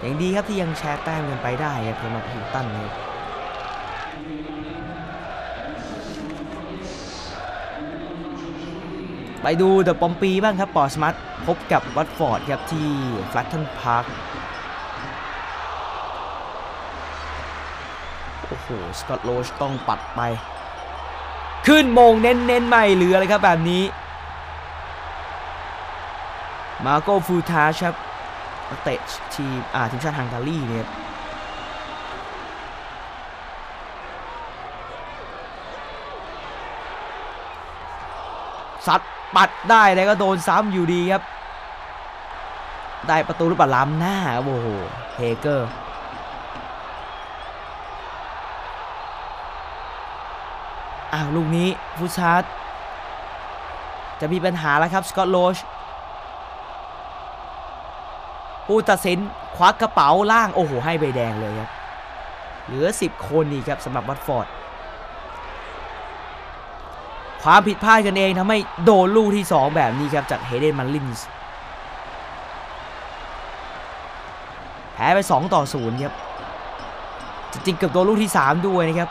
อย่างดีครับที่ยังแชร์แต้มกันไปได้ครับสำหรับฮิลตันครับไปดูเดอะปอมปีบ้างครับปอร์สมัตพบกับวัตฟอร์ดครับที่ฟลัตตันพาร์คโอ้โห สกอตโรชต้องปัดไป ขึ้นมงเน้นเน้นไม่เหลือเลยครับแบบนี้ มาโกฟูทาชครับ นักเตะทีมอ่าทีมชาติฮังการีเนี่ยซัดปัดได้แล้วก็โดนซ้ำอยู่ดีครับ ได้ประตูหรือเปล่าล้ำหน้าครับโอ้โหเฮเกอร์อ้าวลูกนี้ฟูชาร์ดจะมีปัญหาแล้วครับสกอตโรช ผู้ตัดสินควักกระเป๋าล่างโอ้โหให้ใบแดงเลยครับเหลือ 10 คนนี่ครับสำหรับวัตฟอร์ดความผิดพลาดกันเองทำให้โดนลูกที่ 2 แบบนี้ครับจากเฮเดนมันลินส์แพ้ไป 2 ต่อ0ครับจริงๆเกือบโดนลูกที่ 3 ด้วยนะครับ